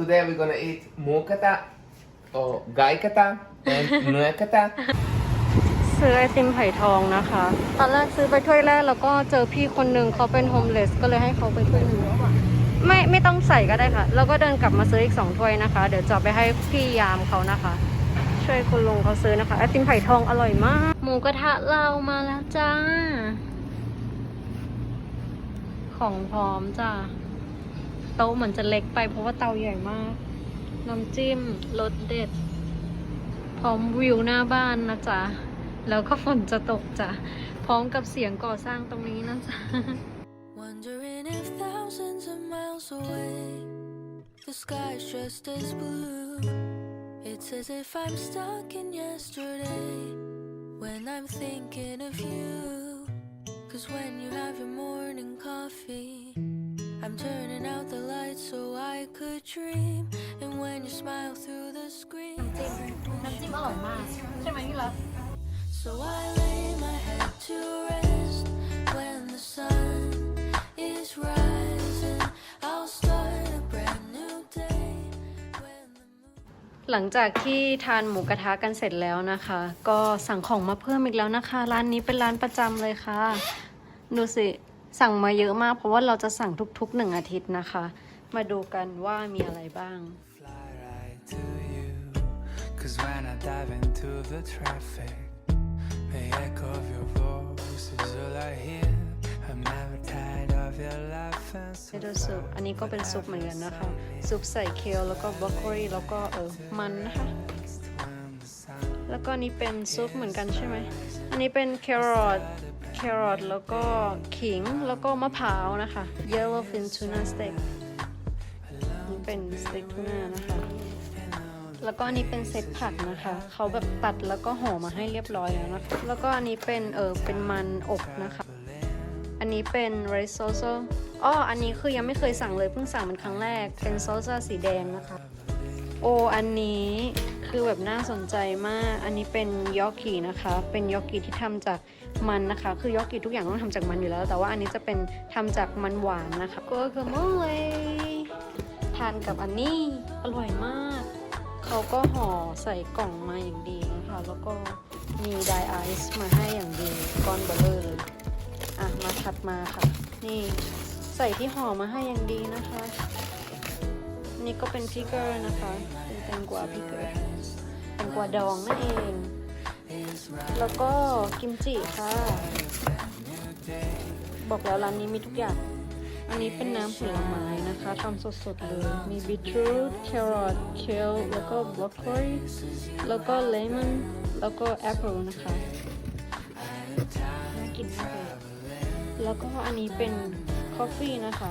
today we're gonna eat mokata or gaikata and nuekata. ซื้อไอติมไผ่ทองนะคะ ตอนแรกซื้อไปถ้วยแรกแล้วก็เจอพี่คนหนึ่งเขาเป็นโฮมเลสก็เลยให้เขาไปถ้วยหนึ่งไม่ไม่ต้องใส่ก็ได้ค่ะ แล้วก็เดินกลับมาซื้ออีกสองถ้วยนะคะ เดี๋ยวจะเอาไปให้พี่ยามเขานะคะ ช่วยคุณลุงเขาซื้อนะคะไอติมไผ่ทองอร่อยมาก หมูกระทะเรามาแล้วจ้า ของพร้อมจ้าโต๊ะเหมือนจะเล็กไปเพราะว่าเตาใหญ่มาก น้ำจิ้มรสเด็ด พร้อมวิวหน้าบ้านนะจ๊ะ แล้วก็ฝนจะตกจ้ะ พร้อมกับเสียงก่อสร้างตรงนี้นะจ๊ะ Wondering if thousands of miles away, the sky's just as blue. It's as if I'm stuck in yesterday when I'm thinking of you. Cause when you have your morning coffee, I'm turning out the lights so I could dream. And when you smile through the screen, น้ำจิ้มอร่อยมาก ใช่ไหมพี่รัก so I lay my head to rest when the sun is rising. I'll start a brand new day when the moon. หลังจากที่ทานหมูกระทะกันเสร็จแล้วนะคะ ก็สั่งของมาเพิ่มอีกแล้วนะคะ ร้านนี้เป็นร้านประจำเลยค่ะ ดูสิ สั่งมาเยอะมาก เพราะว่าเราจะสั่งทุกๆหนึ่งอาทิตย์นะคะ มาดูกันว่ามีอะไรบ้าง fly right to you. Cause when I dive into the traffic, the echo of your voice is all I hear. I'm never tired of your laugh and เมนูซุปอันนี้ก็เป็นซุปเหมือนกันนะคะ ซุปใส่เคลแล้วก็บรอกโคลีแล้วก็เออมันนะคะ when the sun แล้วก็นี้เป็นซุปเหมือนกันใช่ไหม อันนี้เป็นแครอท แครอทแล้วก็ขิง แล้วก็มะพร้าวนะคะ Yellowfin Tuna Steak นี่เป็นสเต็กทูน่านะคะ แล้วก็อันนี้เป็นเซตผักนะคะ เขาแบบตัดแล้วก็ห่อมาให้เรียบร้อยแล้วนะคะ แล้วก็อันนี้เป็นเออเป็นมันอบนะคะ อันนี้เป็น red salsa อ๋ออันนี้คือยังไม่เคยสั่งเลยเพิ่งสั่งเป็นครั้งแรก เป็นซอสสีแดงนะคะ โออันนี้ คือแบบน่าสนใจมาก อันนี้เป็นยอกกีนะคะ เป็นยอกกีที่ทำจากมันนะคะ คือยอกกีทุกอย่างต้องทำจากมันอยู่แล้ว แต่ว่าอันนี้จะเป็นทำจากมันหวานนะคะก็คือมเลยทานกับอันนี้อร่อยมาก เขาก็ห่อใส่กล่องมาอย่างดีนะคะ แล้วก็มีไดไอซ์มาให้อย่างดีก้อนเบลเลอร์เลยอะมาถัดมาค่ะ นี่ใส่ที่ห่อมาให้อย่างดีนะคะ นี่ก็เป็นพิกเกอร์นะคะ เป็นแตงกวาพิกเกอร์แตงกวาดองนั่นเอง แล้วก็กิมจิค่ะ บอกแล้วร้านนี้มีทุกอย่าง อันนี้เป็นน้ำผลไม้นะคะทำสดๆเลย มีบีทรูทแครอทเคลแล้วก็บรอกโคลีแล้วก็เลมอนแล้วก็แอปเปิลนะคะน่ากินมากเลยแล้วก็อันนี้เป็นคอฟฟี่นะคะ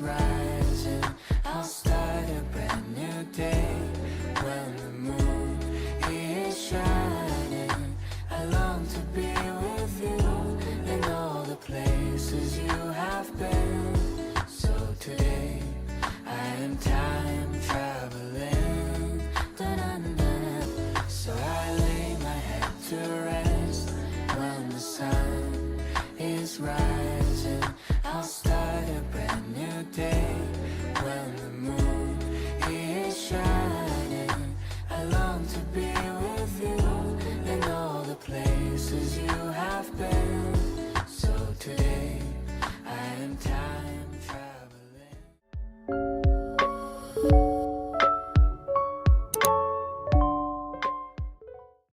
right. time.